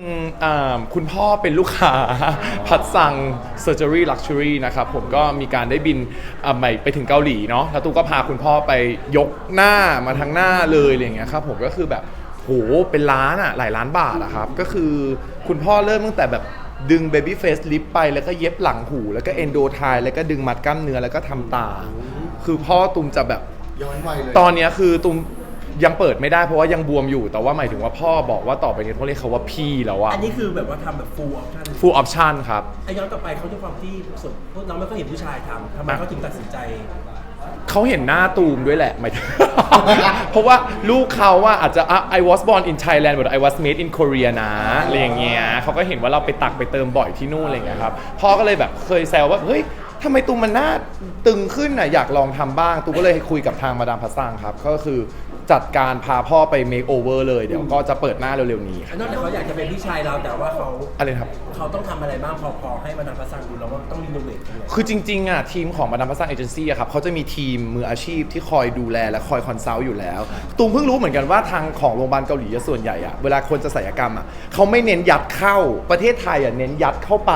อืมอ่าคุณพ่อเป็นลูกค้า พัดซัง Surgery Luxury นะครับผมก็มีการได้บินอ่าใหม่ไปถึงเกาหลีเนาะแล้วตูก็พาคุณพ่อไปยกหน้ามาทั้งหน้าเลยอะไรอย่างเงี้ยครับผมก็คือแบบโหเป็นล้านอะหลายล้านบาทอะครับ ก็คือคุณพ่อเริ่มตั้งแต่แบบดึง Baby Face Lip ไปแล้วก็เย็บหลังหู แล้วก็เอนโดไทแล้วก็ดึงมัดกล้ามเนื้อแล้วก็ทำตา คือพ่อตุมจะแบบ ย้อนวัยเลย ตอนเนี้ยคือตุม ยังเปิดไม่ได้เพราะว่ายังบวมอยู่ แต่ว่าหมายถึงว่าพ่อบอกว่าต่อไปนี้ต้องเรียกเขาว่าพี่แล้วอะ อันนี้คือแบบว่าทำแบบ full option full option ครับ ไอ้ย้อนกลับไปเขาด้วยความที่ส่วนพวกเราไม่ค่อยเห็นผู้ชายทำทำไมเขาถึงตัดสินใจ เขาเห็นหน้าตูมด้วยแหละหมายถึง เพราะว่าลูกเขาว่าอาจจะอะ I was born in Thailand but I was made in Korea นะอะไรอย่างเงี้ยเขาก็เห็นว่าเราไปตักไปเติมบ่อยที่นู่นอะไรอย่างเงี้ยครับพ่อก็เลยแบบเคยแซวว่าเฮ้ยทำไมตูมมันหน้าตึงขึ้นน่ะอยากลองทำบ้างตูมก็เลยคุยกับทางมาดามพัสซังครับ ก็คือ จัดการพาพ่อไป make over เลย เดี๋ยวก็จะเปิดหน้าเร็วๆนี้ครับนอกจากเขาอยากจะเป็นพี่ชายเราแต่ว่าเขาอะไรนะครับ เขาต้องทำอะไรบ้างพอพอให้มาทำภาษาดูแล้วว่าต้องรีโนเวทตรงไหนคือจริงๆอะทีมของมาดามพัสซังเอเจนซี่อะครับเขาจะมีทีมมืออาชีพที่คอยดูแลและคอยคอนซัลท์อยู่แล้วตูมเพิ่งรู้เหมือนกันว่าทางของโรงพยาบาลเกาหลีอะส่วนใหญ่อะเวลาคนจะศัลยกรรมอะเขาไม่เน้นยัดเข้าประเทศไทยอะเน้นยัดเข้าไป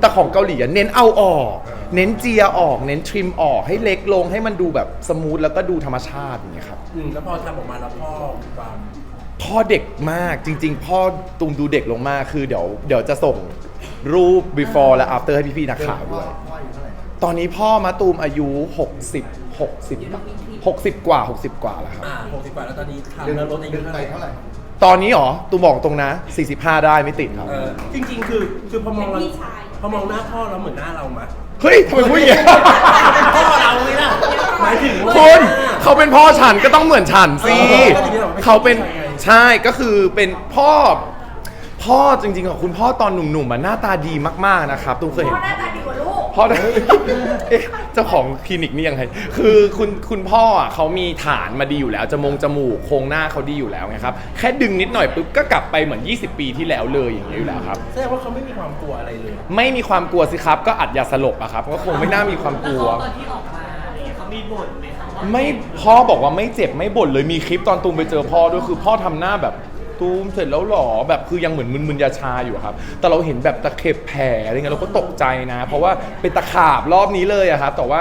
แต่ของเกาหลีอะเน้นเอาออก เน้นเจียออก เน้นทริมออกให้เล็กลงให้มันดูแบบสมูทแล้วก็ดูธรรมชาติอย่างเงี้ยครับ อืมแล้วพอทำออกมาแล้วพ่อความ พ่อเด็กมากจริง ๆ พ่อตูมดูเด็กลงมากคือเดี๋ยวเดี๋ยวจะส่งรูป before และ after ให้พี่ๆนักข่าวด้วยพ่ออายุเท่าไหร่ตอนนี้พ่อมาตูมอายุ 60 60 60 กว่า 60 กว่าแล้วครับ อ่าหกสิบกว่าแล้วตอนนี้เดือนทำแล้วลดอายุเดือนเท่าไปไหร่เท่าไหร่ ตอนนี้หรอตูมบอกตรงนะ 45 ได้ไม่ติดครับ เออจริง ๆ คือคือพอมองเราพอมองหน้าพ่อเราเหมือนหน้าเรามะเฮ้ยทำไมพูดอย่างนี้ พ่อเราเลยนะหมายถึงว่า คุณ เขาเป็นพ่อฉันก็ต้องเหมือนฉันสิเออก็ถึงได้บอกว่าเขาเป็นไม่ใช่ไงใช่ก็คือเป็นพ่อ พ่อจริงๆของคุณพ่อตอนหนุ่มๆมันหน้าตาดีมากๆนะครับตูมเคยเห็พ่อนหน้าตาดีกว่าลูก พ่อเอ๊ะเจ้าของคลินิกนี่ยังไง คือคุณคุณพ่ออะเขามีฐานมาดีอยู่แล้ว จมงจมูกโครงหน้าเขาดีอยู่แล้วไงครับ แค่ดึงนิดหน่อยปุ๊บก็กลับไปเหมือน 20 ปีที่แล้วเลยอย่างเงี้ยอยู่แล้วครับ แสดงว่าเขาไม่มีความกลัวอะไรเลย ไม่มีความกลัวสิครับ ก็อัดยาสลบอะครับ ก็คงไม่น่ามีความกลัวตอนที่ออกมาอะไรเงี้ยเขามีบ่นไหมคะว่า ไม่พ่อบอกว่าไม่เจ็บไม่บ่นเลยมีคลิปตอนตูมไปเจอพ่อด้วยคือพ่อทำหน้าแบบตูมเสร็จแล้วหรอแบบคือยังเหมือนมึนๆยาชาอยู่ครับ แต่เราเห็นแบบตะเข็บแผลอะไรเงี้ยเราก็ตกใจนะ เพราะว่าเป็นตะขาบรอบนี้เลยอะครับแต่ว่า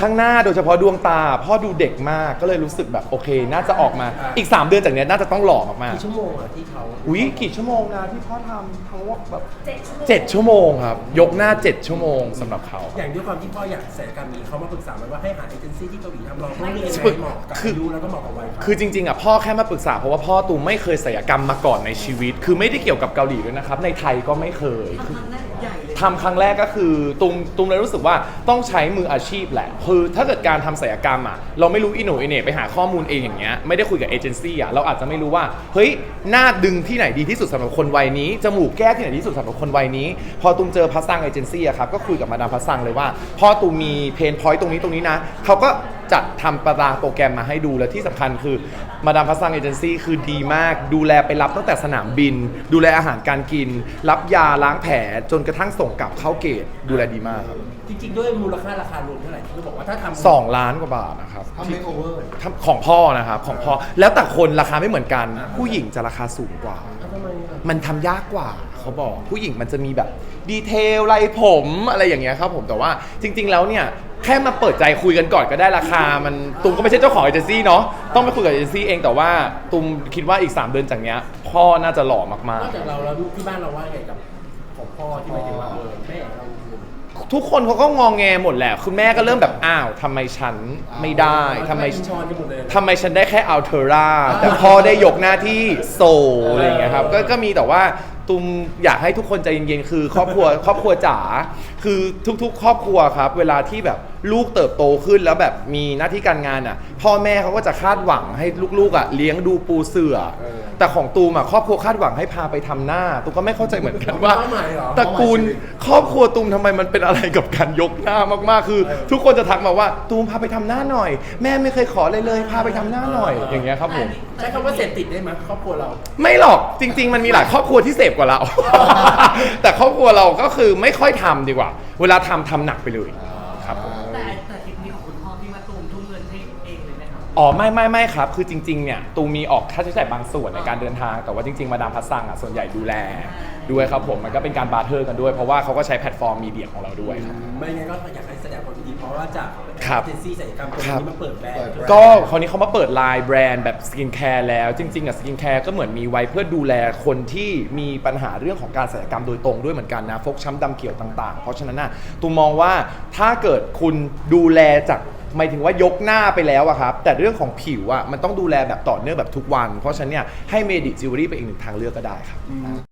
ข้างหน้าโดยเฉพาะดวงตา พ่อดูเด็กมากก็เลยรู้สึกแบบโอเค น่าจะออกมาอีก 3 เดือนจากเนี้ยน่าจะต้องหล่อมากกี่ชั่วโมงอะที่เขาๆอุ้ยกี่ชั่วโมงนะที่พ่อทำทั้งว่าแบบเจ็ดชั่วโมง เจ็ดชั่วโมงครับ ยกหน้า 7 ชั่วโมงสำหรับเขา อย่างด้วยความที่พ่ออยากศัลยกรรมนี้เขามาปรึกษาไหมว่าให้หาเอเจนซี่ที่เกาหลีทำเราต้องเรียนยังไงเหมาะกับคืออายุแล้วก็เหมาะกับวัยเขา คือจริงๆอะพ่อแค่มาปรึกษาเพราะว่าพ่อตูมไม่เคยศัลยกรรมมาก่อนในชีวิต คือไม่ได้เกี่ยวกับเกาหลีด้วยนะครับ ในไทยก็ไม่เคยคือ ทำครั้งแรกก็คือตูมตูมเลยรู้สึกว่าต้องใช้มืออาชีพแหละคือถ้าเกิดการทำศัลยกรรมอะเราไม่รู้อีโหนอีเหน่ไปหาข้อมูลเองอย่างเงี้ยไม่ได้คุยกับเอเจนซี่อะเราอาจจะไม่รู้ว่าเฮ้ยหน้าดึงที่ไหนดีที่สุดสำหรับคนวัยนี้จมูกแก้ที่ไหนดีที่สุดสำหรับคนวัยนี้ พอตูมเจอพัสซังเอเจนซี่อะครับก็คุยกับมาดามพัสซังเลยว่าพอตูมมีเพนพอยต์ตรงนี้ตรงนี้นะเขาก็จัดทำตารางโปรแกรมมาให้ดูและที่สำคัญคือมาดามพัสซังเอเจนซี่คือดีมาก ดูแลไปรับตั้งแต่สนามบิน ดูแลอาหารการกิน รับยาล้างแผลจนกระทั่งส่งกลับเข้าเกตดูแลดีมากครับจริงๆ ด้วยมูลค่าราคารวมเท่าไหร่ที่เขาบอกว่าถ้าทำ สองล้านกว่าบาทนะครับทำเมคโอเวอร์ทำของพ่อนะครับของพ่อแล้วแต่คนราคาไม่เหมือนกัน ผู้หญิงจะราคาสูงกว่า ทำไมอะมันทำยากกว่าเขาบอกผู้หญิงมันจะมีแบบดีเทลไรผมอะไรอย่างเงี้ยครับผมแต่ว่าจริง ๆ แล้วเนี่ยแค่มาเปิดใจคุยกันก่อนก็ได้ราคา มันตุมก็ไม่ใช่เจ้าของเอเจนซี่เนาะต้องไปคุยกับเอเจนซี่เองแต่ว่าตุมคิดว่าอีก 3 เดือนจากเนี้ยพ่อน่าจะหล่อมากนอกจากเราแล้วที่บ้านเราว่าไงกับของ พ่อที่หมายถึงว่าเออแม่เราๆทุกคนเขาก็งองแงหมดแหละ คุณแม่ก็เริ่มแบบอ้าวทำไมฉันไม่ได้ทำไมอินชอนกันหมดเลย ทำไมฉันได้แค่อัลเทอร่าแต่พ่อได้ยกหน้าที่โซลอะไรอย่างเงี้ยครับก็ก็มีแต่ว่าตุมอยากให้ทุกคนใจเย็นๆคือ ครอบครัวครอบครัวจ๋าคือทุกๆ ครอบครัวครับ เวลาที่แบบลูกเติบโตขึ้นแล้วแบบมีหน้าที่การงานอะ พ่อแม่เขาก็จะคาดหวังให้ลูกๆอะเลี้ยงดูปูเสือ แต่ของตูมอะครอบครัวคาดหวังให้พาไปทำหน้าตูมก็ไม่เข้าใจเหมือนกันว่าเป้าหมายเหรอตระกูลครอบครัวตูมทำไมมันเป็นอะไรกับการยกหน้ามากๆ คือ ทุกคนจะทักมาว่าตูมพาไปทำหน้าหน่อย แม่ไม่เคยขอเลยเลยพาไปทำหน้าหน่อยอย่างเงี้ยครับผม ใช้คำว่าเสพติดได้ไหมครอบครัวเรา ไม่หรอกจริง ๆ มันมีหลายครอบครัวที่เสพกว่าเรา แต่ครอบครัวเราก็คือไม่ค่อยทำดีกว่า เวลาทำทำหนักไปเลยครับผม แต่แต่ทริปนี้ของคุณพ่อพี่มาตูมทุ่มเงินให้เองเลยไหมครับอ๋อไม่ไม่ไม่ครับ คือจริงๆเนี่ยตูมีออกค่าใช้จ่ายบางส่วนในการเดินทาง แต่ว่าจริงๆ มาดามพัสซังอะส่วนใหญ่ดูแลด้วยครับผมมันก็เป็นการบาร์เทอร์กันด้วย เพราะว่าเขาก็ใช้แพลตฟอร์มมีเดียของเราด้วยครับ ไม่งั้นก็อยากให้แสดงความยินดีเพราะว่าจากครับเอเจนซี่ศัลยกรรมตรงครับนี้มาเปิดแบรนด์ ก็คราวนี้เขามาเปิดไลน์แบรนด์แบบสกินแคร์แล้ว จริงๆอะสกินแคร์ก็เหมือนมีไว้เพื่อดูแลคนที่มีปัญหาเรื่องของการศัลยกรรมโดยตรงด้วยเหมือนกันนะ ฟกช้ำดำเขียวต่างๆ เพราะฉะนั้นน่ะตูมองว่าถ้าเกิดคุณดูแลจาก หมายถึงว่ายกหน้าไปแล้วอะครับ แต่เรื่องของผิวอะมันต้องดูแลแบบต่อเนื่องแบบทุกวัน เพราะฉะนั้นเนี่ยให้เมดิจิวเวลรี่เป็นอีกหนึ่งทางเลือกก็ได้ครับ